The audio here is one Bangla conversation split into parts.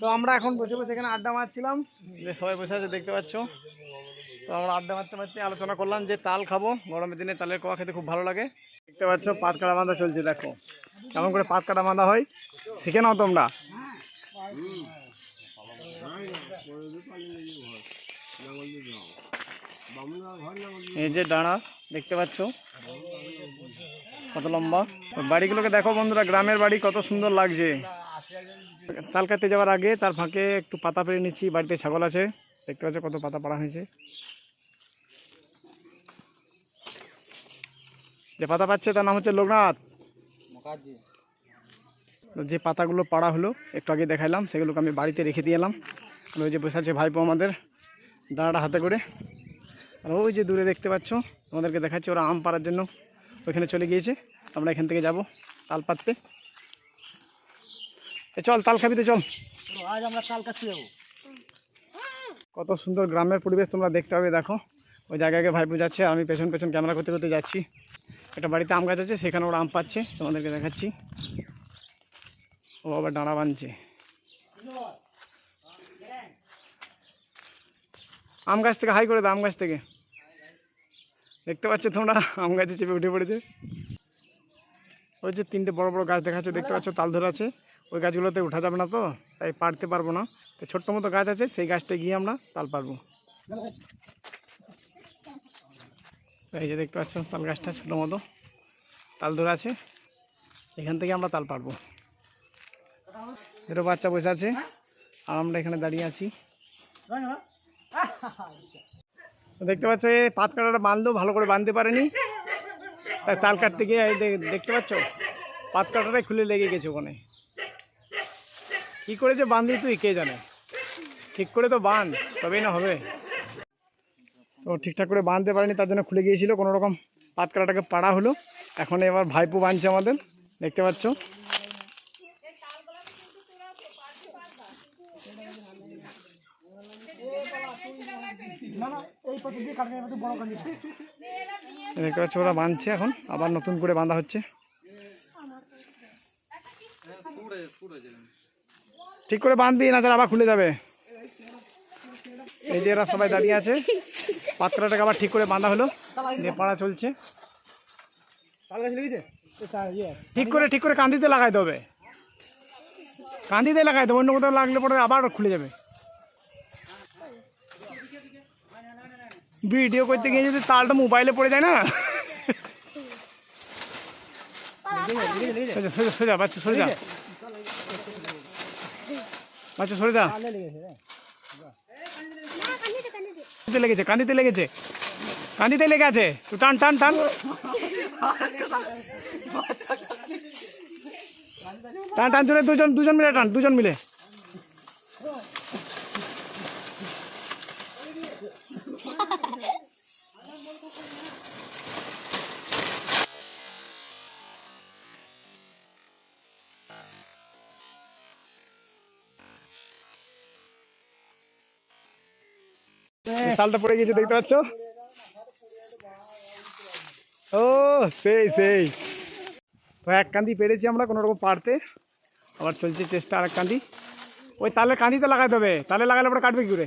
তো আমরা এখন বসে বসে এখানে আড্ডা মারছিলাম। যে সবাই বসে আছে, দেখতে পাচ্ছ? তো আমরা আড্ডা মারতে মারতে আলোচনা করলাম যে তাল খাব। গরমের দিনে তালের কোয়া খেতে খুব ভালো লাগে। দেখতে পাচ্ছ পাত কাটা বাঁধা চলছে, দেখো। কেমন করে পাত কাটা বাঁধা হয়, শিখে নাও তোমরা। এই যে ডানা দেখতে পাচ্ছ? কত লম্বা। বাড়িগুলোকে দেখো বন্ধুরা, গ্রামের বাড়ি কত সুন্দর লাগছে। তাল কাটতে যাওয়ার আগে তার ফাঁকে একটু পাতা পেরে নিচ্ছি বাড়িতে ছাগল আছে দেখতে পাচ্ছ কত পাতা পাড়া হয়েছে। যে পাতা পাচ্ছে তার নাম হচ্ছে লোকনাথ। যে পাতাগুলো পাড়া হলো একটু আগে দেখাইলাম সেগুলোকে আমি বাড়িতে রেখে দিয়ে এলাম। আর ওই যে বসে আছে ভাইপো আমাদের ডাঁড়াটা হাতে করে। আর ওই যে দূরে দেখতে পাচ্ছ আমাদেরকে দেখাচ্ছে ওরা আম পাড়ার জন্য ওইখানে চলে গিয়েছে। আমরা এখান থেকে যাব তাল পাততে চল তাল খাবি খাবিতে চল। আজ আমরা তাল কাটতে যাব। কত সুন্দর গ্রামের পরিবেশ তোমরা দেখতে পাবে দেখো। ওই জায়গাকে ভাই যাচ্ছে আমি পেছন পেছন ক্যামেরা করতে করতে যাচ্ছি। একটা বাড়িতে আম গাছ আছে সেখানে ওরা আম পাচ্ছে তোমাদেরকে দেখাচ্ছি। ও আবার ডাঁড়া বাঁধছে আম গাছ থেকে হাই করে দাও আম গাছ থেকে। দেখতে পাচ্ছ তোমরা আম গাছে চেপে উঠে পড়েছে। ওই যে তিনটে বড় বড় গাছ দেখাচ্ছে, দেখতে পাচ্ছ, তাল ধরে আছে। ওই গাছগুলোতে উঠা যাবে না তো, তাই পারতে পারব না। তো ছোট্ট মতো গাছ আছে, সেই গাছটা গিয়ে আমরা তাল পারব এই যে দেখতে পাচ্ছ, তাল গাছটা ছোটো মতো। তাল ধরে আছে, এখান থেকে আমরা তাল পারব দুটো বাচ্চা বসে আছে, আর আমরা এখানে দাঁড়িয়ে আছি। দেখতে পাচ্ছ, এই পাত কাটাটা বাঁধলেও ভালো করে বাঁধতে পারেনি। তাল কাটতে গিয়ে দেখতে পাচ্ছ? পাত কাটাটাই খুলে লেগে গেছে ওখানে। কি করে যে বান্ধি তুই? কে জানে? ঠিক করে তো বান, তবেই না হবে। তো ঠিকঠাক করে বাঁধতে পারেনি, তার জন্য খুলে গিয়েছিল। কোনো রকম পাত কাটাটাকে পাড়া হলো। এখন এবার ভাইপু বাঁধছে আমাদের। দেখতে পাচ্ছ এই পথে দিয়ে কাটবে একটু বড় কাটবে দেখতে ওরা বাঁধছে এখন, আবার নতুন করে বাঁধা হচ্ছে। ঠিক করে বাঁধবি, না স্যার আবার খুলে যাবে। এই যে এরা সবাই দাঁড়িয়ে আছে, পাত্রটাকে আবার ঠিক করে বাঁধা হলো দিয়ে পাড়া চলছে। ঠিক করে ঠিক করে কান্দিতে লাগাই দেবে। কান্দিতে লাগাই দেবে, অন্য কোথাও লাগলে পরে আবার খুলে যাবে। ভিডিও করতে গিয়ে যদি তালটা মোবাইলে পড়ে যায় না? সোজা সোজা সোজা, বাচ্চা সরে যা বাচ্চা সরে যা লেগেছে, কান্দিতে লেগেছে। কান্দিতে লেগে আছে। তুই টান টান টান। টান টান, জোরে দুজন দুজন মিলে টান, দুজন মিলে। শালটা পড়ে গেছে দেখতে পাচ্ছ? ও, সেই সেই। তো এক কান্দি পেরেছি আমরা কোনো রকম পারতে। আবার চলছে চেষ্টা আর এক কান্দি। ওই তালে কান্দিতে লাগাতে হবে তালে লাগালে পরে কাটবে কি করে?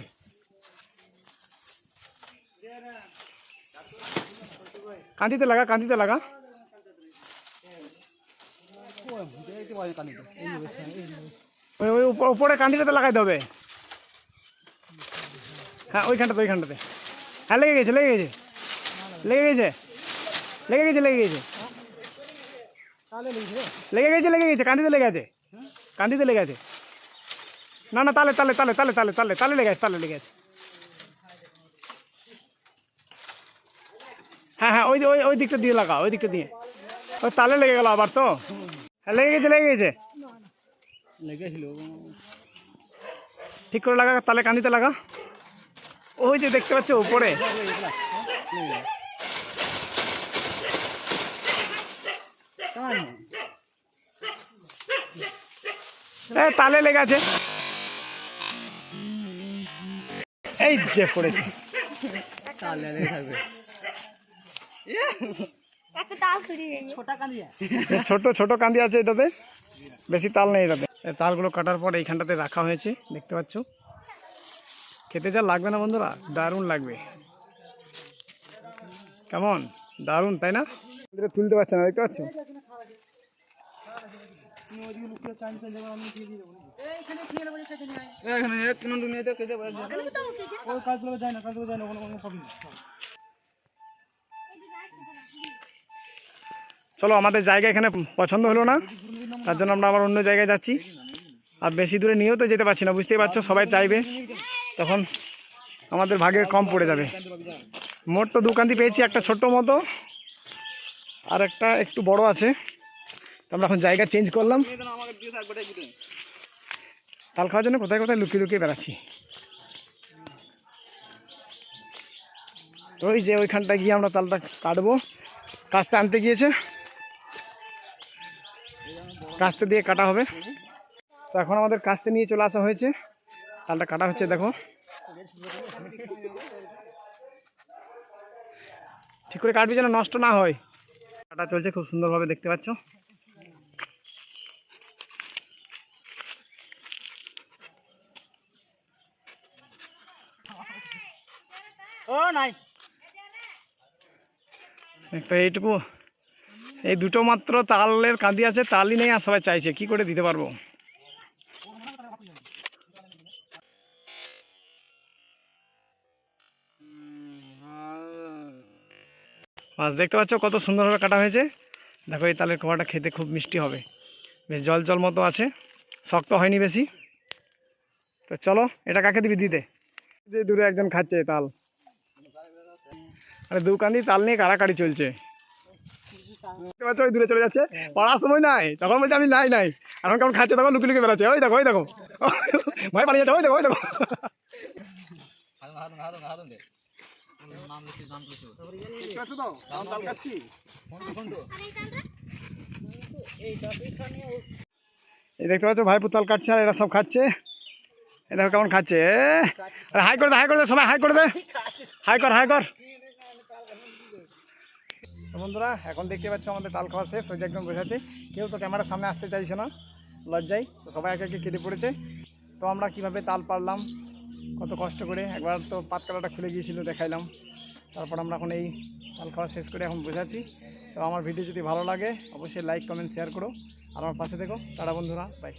কান্দিতে লাগা কান্দিতে লাগা। ওই ওই উপ- উপরে কান্দিটাতে লাগাইতে হবে হ্যাঁ ওইখানটাতে ওইখানটাতে। হ্যাঁ লেগে গেছে লেগে গেছে। লেগে গেছে? লেগে গেছে লেগে গেছে। লেগে গেছে লেগে গেছে কান্দিতে লেগে আছে। কান্দিতে লেগে আছে। না না তালে তালে তালে তালে তালে তালে তালে লেগে আছে তালে লেগে আছে। হ্যাঁ হ্যাঁ ওই ওই ওই দিকটা দিয়ে লাগা ওই দিকটা দিয়ে। ওই তালে লেগে গেল আবার তো। হ্যাঁ লেগে গেছে লেগে গেছে। লেগেছিল ঠিক করে লাগা তালে কান্দিতে লাগা ওই যে দেখতে পাচ্ছ উপরে। এই তালে লেগে আছে। এই যে পড়েছে। তালে লেগে থাকবে। ছোট ছোট কান্দি আছে এটাতে। বেশি তাল নেই এটাতে। তালগুলো কাটার পর এইখানটাতে রাখা হয়েছে দেখতে পাচ্ছ। খেতে যা লাগবে না বন্ধুরা দারুণ লাগবে। কেমন? দারুণ তাই না? তুলতে পারছে না দেখতে পাচ্ছ? চলো আমাদের জায়গা এখানে পছন্দ হলো না তার জন্য আমরা আবার অন্য জায়গায় যাচ্ছি। আর বেশি দূরে নিয়েও তো যেতে পারছি না বুঝতেই পারছ সবাই চাইবে। তখন আমাদের ভাগে কম পড়ে যাবে। মোট তো দোকানটি পেয়েছি, একটা ছোট্ট মতো আর একটা একটু বড় আছে। তো আমরা এখন জায়গা চেঞ্জ করলাম। তাল খাওয়ার জন্য কোথায় কোথায় লুকিয়ে লুকিয়ে বেড়াচ্ছি? তো ওই যে ওইখানটা গিয়ে আমরা তালটা কাটবো। কাস্তে আনতে গিয়েছে। কাস্তে দিয়ে কাটা হবে। তো এখন আমাদের কাস্তে নিয়ে চলে আসা হয়েছে। তালটা কাটা হচ্ছে দেখো। ঠিক করে কাটবি যেন নষ্ট না হয়। কাটা চলছে খুব সুন্দরভাবে দেখতে পাচ্ছ। ও নাই। একটা এইটুকু এই দুটো মাত্র তালের কাঁদি আছে তালই নেই আর সবাই চাইছে কি করে দিতে পারব? মাছ দেখতে পাচ্ছ? কত সুন্দরভাবে কাটা হয়েছে। দেখো এই তালের খোয়াটা খেতে খুব মিষ্টি হবে। বেশ জল জল মতো আছে। শক্ত হয়নি বেশি। তো চলো এটা কাকে দিবি? দিতে যে দূরে একজন খাচ্ছে তাল। আরে দোকান দিয়ে তাল নিয়ে কাড়াকাড়ি চলছে। দেখতে পাচ্ছ? ওই দূরে চলে যাচ্ছে। পড়ার সময় নাই। তখন বলছে আমি নাই নাই। এখন কেমন খাচ্ছে? তখন লুকি লুকি বেড়াচ্ছে। ওই দেখো ওই দেখো। ভয় পালিয়ে যাচ্ছে ওই দেখো ওই দেখো। দেখতে পাচ্ছ, ভাই পুতাল কাটছে আর এরা সব খাচ্ছে। দেখো কেমন খাচ্ছে হাই করে দে, হাই করে দে, সবাই হাই করে দে। হাই কর হাই কর। বন্ধুরা, এখন দেখতে পাচ্ছ আমাদের তাল খাওয়া শেষ, ওই যে একদম বসেছে কেউ তো ক্যামেরার সামনে আসতে চাইছে না, লজ্জায়। তো সবাই একে একে কেটে পড়েছে। তো আমরা কীভাবে তাল পারলাম কত কষ্ট করে একবার তো পাতকালাটা খুলে গিয়েছিল, দেখাইলাম। তারপর আমরা এখন এই তাল খাওয়া শেষ করে এখন বোঝাচ্ছি তো আমার ভিডিও যদি ভালো লাগে, অবশ্যই লাইক কমেন্ট শেয়ার করো। আর আমার পাশে দেখো টাটা বন্ধুরা বাই